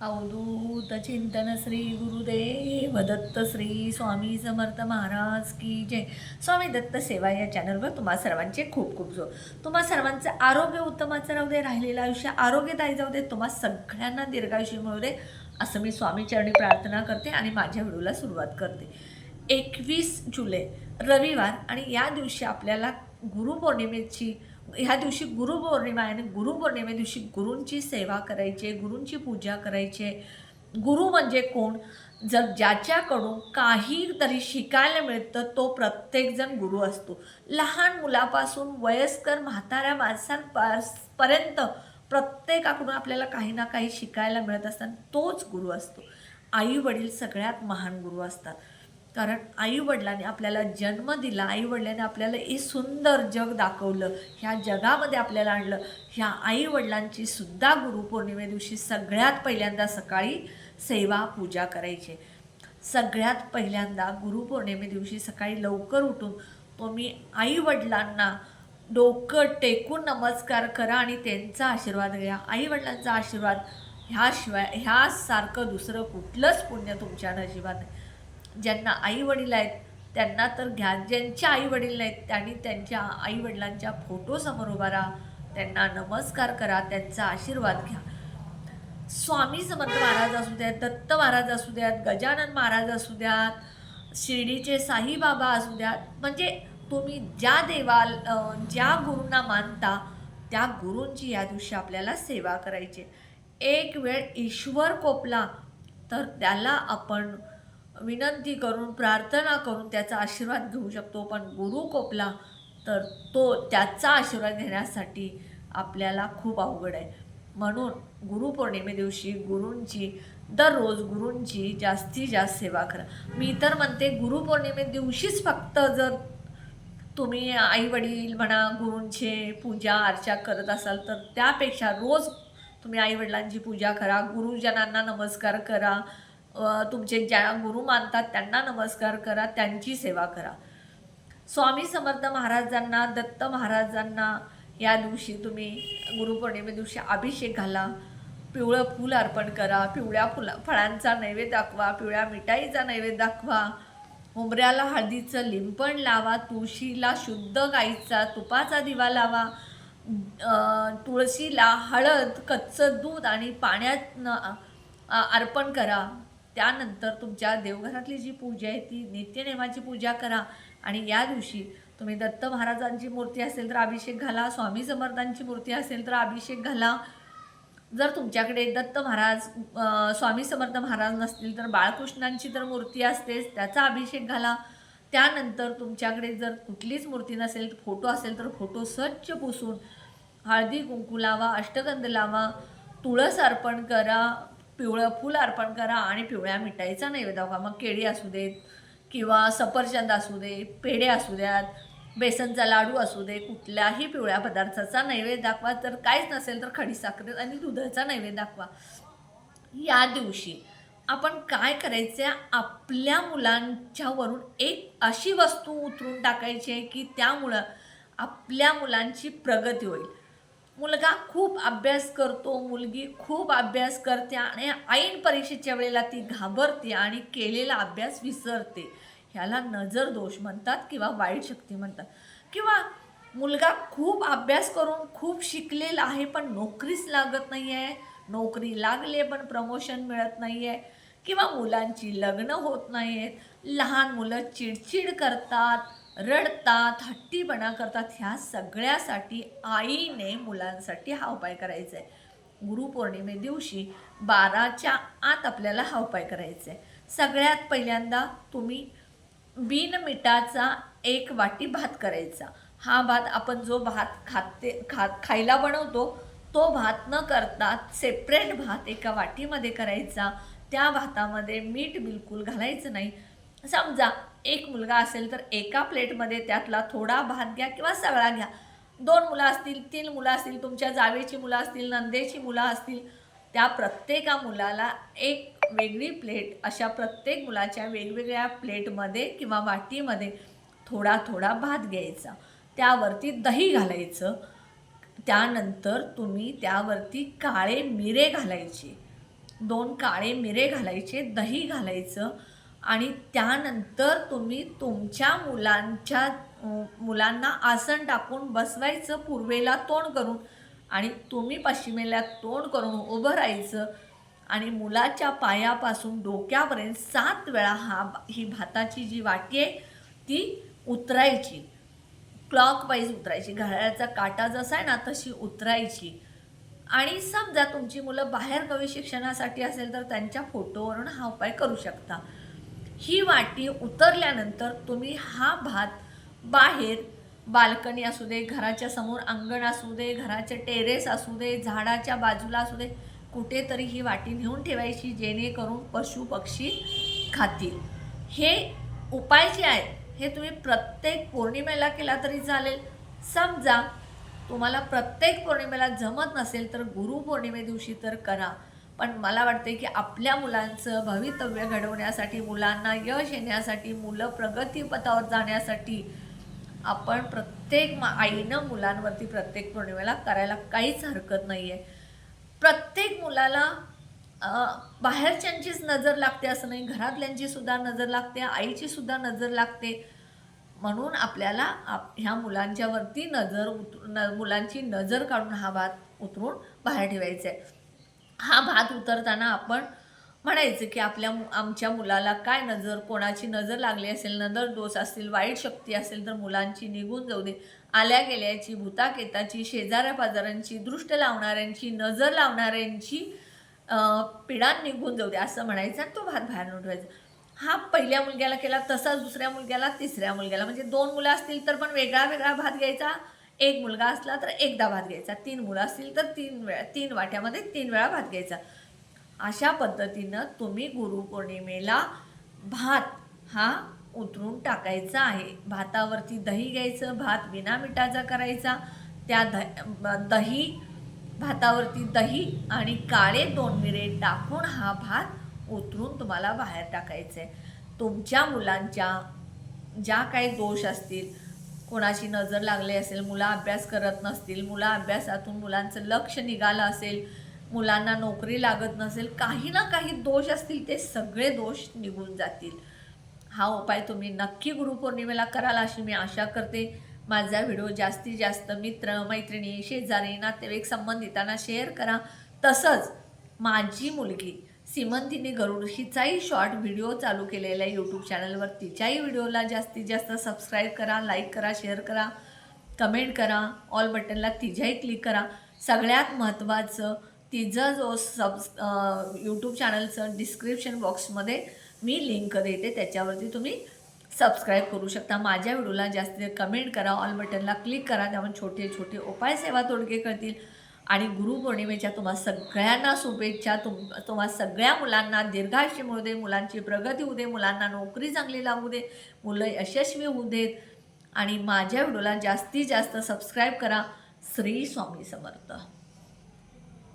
अवधूत चिंतन श्री गुरुदेव दत्त श्री स्वामी समर्थ महाराज की जय. स्वामी दत्त सेवा या चॅनलवर तुम्हा सर्वांचे खूप खूप जो तुम्हा सर्वांचं आरोग्य उत्तमाचं राहू दे राहिलेलं आयुष्य आरोग्यदायी जाऊ दे तुम्हा सगळ्यांना दीर्घायुष्य मिळू दे असं मी स्वामी चरणी प्रार्थना करते आणि माझ्या व्हिडिओला सुरुवात करते. एकवीस जुलै रविवार आणि या दिवशी आपल्याला गुरुपौर्णिमेची ह्या दिवशी गुरुपौर्णिमा आहे आणि गुरुपौर्णिमे दिवशी गुरूंची सेवा करायची आहे, गुरूंची पूजा करायची. आहे. गुरु म्हणजे कोण? जर ज्याच्याकडून काहीतरी शिकायला मिळतं तो प्रत्येकजण गुरु असतो. लहान मुलापासून वयस्कर म्हाताऱ्या माणसांपर्यंत प्रत्येकाकडून आपल्याला काही ना काही शिकायला मिळत असताना तोच गुरु असतो. आई वडील सगळ्यात महान गुरु असतात. कारण आईवडिलांनी आपल्याला जन्म दिला आईवडिलांनी आपल्याला हे सुंदर जग दाखवलं ह्या जगामध्ये आपल्याला आणलं. ह्या आईवडिलांची सुद्धा गुरुपौर्णिमे दिवशी सगळ्यात पहिल्यांदा सकाळी सेवा पूजा करायची. सगळ्यात पहिल्यांदा गुरुपौर्णिमे दिवशी सकाळी लवकर उठून तुम्ही आईवडिलांना डोकं टेकून नमस्कार करा आणि त्यांचा आशीर्वाद घ्या. आईवडिलांचा आशीर्वाद ह्याशिवाय ह्यासारखं दुसरं कुठलंच पुण्य तुमच्या नशिबात नाही. ज्यांना आई वडील आहेत त्यांना तर घ्या ज्यांच्या आई वडील नाहीत त्यांनी त्यांच्या आई वडिलांच्या फोटोसमोर उभा राहा. त्यांना नमस्कार करा त्यांचा आशीर्वाद घ्या. स्वामी समर्थ महाराज असू द्यात दत्त महाराज असू द्यात गजानन महाराज असू द्यात शिर्डीचे साईबाबा असू द्यात म्हणजे तुम्ही ज्या देवाल ज्या गुरूंना मानता त्या गुरूंची या दिवशी आपल्याला सेवा करायची. एक वेळ ईश्वर कोपला तर त्याला आपण विनंती करून प्रार्थना करून त्याचा आशीर्वाद घेऊ शकतो. पण गुरु कोपला तर तो त्याचा आशीर्वाद घेण्यासाठी आपल्याला खूप अवघड आहे. म्हणून गुरुपौर्णिमे दिवशी गुरूंची दररोज गुरूंची जास्तीत जास्त सेवा करा. मी तर म्हणते गुरुपौर्णिमे दिवशीच फक्त जर तुम्ही आई वडील म्हणा गुरूंचे पूजा अर्चा करत असाल तर त्यापेक्षा रोज तुम्ही आई वडिलांची पूजा करा गुरुजनांना नमस्कार करा तुमचे ज्या गुरु मानतात त्यांना नमस्कार करा त्यांची सेवा करा. स्वामी समर्थ महाराजांना दत्त महाराजांना या दिवशी तुम्ही गुरुपौर्णिमे दिवशी अभिषेक घाला पिवळं फूल अर्पण करा पिवळ्या फुला फळांचा नैवेद्य दाखवा पिवळ्या मिठाईचा नैवेद्य दाखवा उंबऱ्याला हळदीचं लिंपण लावा तुळशीला शुद्ध गाईचा तुपाचा दिवा लावा तुळशीला हळद कच्चं दूध आणि पाण्यात अर्पण करा. त्यानंतर तुमच्या देवघरातली जी पूजा आहे ती नित्यनेमाची पूजा करा. आणि या दिवशी तुम्ही दत्त महाराजांची मूर्ती असेल तर अभिषेक घाला स्वामी समर्थांची मूर्ती असेल तर अभिषेक घाला. जर तुमच्याकडे दत्त महाराज स्वामी समर्थ महाराज नसतील तर बाळकृष्णांची तर मूर्ती असतेच त्याचा अभिषेक घाला. त्यानंतर तुमच्याकडे जर कुठलीच मूर्ती नसेल फोटो असेल तर फोटो स्वच्छ पुसून हळदी कुंकू लावा अष्टगंध लावा तुळस अर्पण करा. पिवळं फूल अर्पण करा आणि पिवळ्या मिठाईचा नैवेद्य दाखवा. मग केळी असू देत किंवा सफरचंद असू दे पेढे असू द्यात बेसनचा लाडू असू दे कुठल्याही पिवळ्या पदार्थाचा नैवेद्य दाखवा. तर काहीच नसेल तर खडी साखरेत आणि दुधाचा नैवेद्य दाखवा. या दिवशी आपण काय करायचं? आपल्या मुलांच्यावरून एक अशी वस्तू उतरून टाकायची आहे की त्यामुळं आपल्या मुलांची प्रगती होईल. मुलगा खूप अभ्यास करतो मुलगी खूप अभ्यास करते आणि ऐन परीक्षेच्या वेळेला ती घाबरते आणि केलेला अभ्यास विसरते. ह्याला नजर दोष म्हणतात किंवा वाईट शक्ती म्हणतात. किंवा मुलगा खूप अभ्यास करून खूप शिकलेला आहे पण नोकरीच लागत नाही आहे नोकरी लागले पण प्रमोशन मिळत नाही आहे किंवा मुलांची लग्न होत नाही आहेत लहान मुलं चिडचिड करतात. रडतात हट्टीपणा करतात ह्या सगळ्यासाठी आईने मुलांसाठी हा उपाय करायचा आहे गुरुपौर्णिमे दिवशी बाराच्या आत आपल्याला हा उपाय करायचा आहे सगळ्यात पहिल्यांदा तुम्ही बिनमिठाचा एक वाटी भात करायचा. हा भात आपण जो भात खाते खा खायला बनवतो तो भात न करता सेपरेट भात एका वाटीमध्ये करायचा. त्या भातामध्ये मीठ बिलकुल घालायचं नाही. समजा एक मुलगा असेल तर एका प्लेटमध्ये त्यातला थोडा भात घ्या किंवा सगळा घ्या. दोन मुलं असतील तीन मुलं असतील तुमच्या जावेची मुलं असतील नंदेची मुलं असतील त्या प्रत्येका मुलाला एक वेगळी प्लेट अशा प्रत्येक मुलाच्या वेगवेगळ्या प्लेटमध्ये किंवा वाटीमध्ये थोडा थोडा भात घ्यायचा. त्यावरती दही घालायचं. त्यानंतर तुम्ही त्यावरती काळे मिरे घालायचे. दोन काळे मिरे घालायचे दही घालायचं. आणि त्यानंतर तुम्ही तुमच्या मुलांच्या मुलांना आसन टाकून बसवायचं पूर्वेला तोंड करून आणि तुम्ही पश्चिमेला तोंड करून उभं राहायचं आणि मुलाच्या पायापासून डोक्यापर्यंत सात वेळा हा ही भाताची जी वाटी आहे ती उतरायची. क्लॉक वाईज उतरायची. घड्याळाचा काटा जसा आहे ना तशी उतरायची. आणि समजा तुमची मुलं बाहेर कवी शिक्षणासाठी असेल तर त्यांच्या फोटोवरून हा उपाय करू शकता. ही वाटी उतरल्यानंतर तुम्ही हा भात बाहेर बाल्कनी असू दे घराच्या समोर अंगण असू दे घराचे टेरेस असू दे झाडाच्या बाजूला असू दे कुठेतरी ही वाटी नेऊन ठेवायची जेणेकरून पशु पक्षी खातील. हे उपाय जे आहेत हे तुम्ही प्रत्येक पौर्णिमेला केला तरी चालेल. समजा तुम्हाला प्रत्येक पौर्णिमेला जमत नसेल तर गुरुपौर्णिमे दिवशी तर करा. पण मला वाटते की आपल्या मुलांचं भवितव्य घडवण्यासाठी मुलांना यश येण्यासाठी मुलं प्रगतीपथावर जाण्यासाठी आपण प्रत्येक मा आईनं मुलांवरती प्रत्येक पौर्णिमेला करायला काहीच हरकत नाही आहे प्रत्येक मुलाला बाहेरच्यांचीच नजर लागते असं नाही घरातल्यांची सुद्धा नजर लागते आईची सुद्धा नजर लागते. म्हणून आपल्याला आप ह्या मुलांच्यावरती नजर उतर न मुलांची नजर काढून हा भात उतरून बाहेर ठेवायचा आहे हा भात उतरताना आपण म्हणायचं की आपल्या आमच्या मुलाला काय नजर कोणाची नजर लागली असेल नजर दोष असतील वाईट शक्ती असेल तर मुलांची निघून जाऊ दे. आल्या गेल्याची भूताकेताची शेजाऱ्या पाजाऱ्यांची दृष्ट लावणाऱ्यांची नजर लावणाऱ्यांची पिढा निघून जाऊ दे असं म्हणायचं आणि तो भात बाहेर उठवायचा हा पहिल्या मुलग्याला केला तसाच दुसऱ्या मुलग्याला तिसऱ्या मुलग्याला. म्हणजे दोन मुलं असतील तर पण वेगळा वेगळा भात घ्यायचा. एक मुलगा असला तर एकदा भात घ्यायचा तीन मुलं असतील तर तीन वेळा तीन वाट्यामध्ये तीन वेळा भात घ्यायचा. अशा पद्धतीनं तुम्ही गुरुपौर्णिमेला भात हा उतरून टाकायचा आहे. भातावरती दही घ्यायचं भात बिना मिठाचा करायचा. त्या द दही भातावरती दही आणि काळे दोन मिरे टाकून हा भात उतरून तुम्हाला बाहेर टाकायचा आहे तुमच्या मुलांच्या ज्या काही दोष असतील कोणाची नजर लागली असेल मुलं अभ्यास करत नसतील मुलं अभ्यासातून मुलांचं लक्ष निघालं असेल मुलांना नोकरी लागत नसेल काही ना काही दोष असतील ते सगळे दोष निघून जातील. हा उपाय तुम्ही नक्की गुरुपौर्णिमेला कराल अशी मी आशा करते. माझा व्हिडिओ जास्तीत जास्त मित्र मैत्रिणी शेजारी नातेवाईक संबंधितांना शेअर करा. तसंच माझी मुलगी सिमंतिनी गरुड हिचाही शॉर्ट व्हिडिओ चालू केलेला आहे यूट्यूब चॅनलवर तिच्याही व्हिडिओला जास्तीत जास्त सबस्क्राईब करा लाईक करा शेअर करा कमेंट करा ऑल बटनला तिच्याही क्लिक करा. सगळ्यात महत्त्वाचं तिचं जो सब यूट्यूब चॅनलचं डिस्क्रिप्शन बॉक्समध्ये मी लिंक देते त्याच्यावरती तुम्ही सबस्क्राईब करू शकता. माझ्या व्हिडिओला जास्तीत कमेंट करा ऑल बटनला क्लिक करा त्यामुळे छोटे छोटे उपाय सेवा तोडगे करतील. आणि गुरुपौर्णिमेच्या तुम्हा सगळ्यांना शुभेच्छा. तुम तुम्हा सगळ्या मुलांना दीर्घायुष्य मिळू दे मुलांची प्रगती होऊ दे मुलांना नोकरी चांगली लागू दे मुलं यशस्वी होऊ देत. आणि माझ्या व्हिडिओला जास्तीत जास्त सबस्क्राईब करा. श्री स्वामी समर्थ.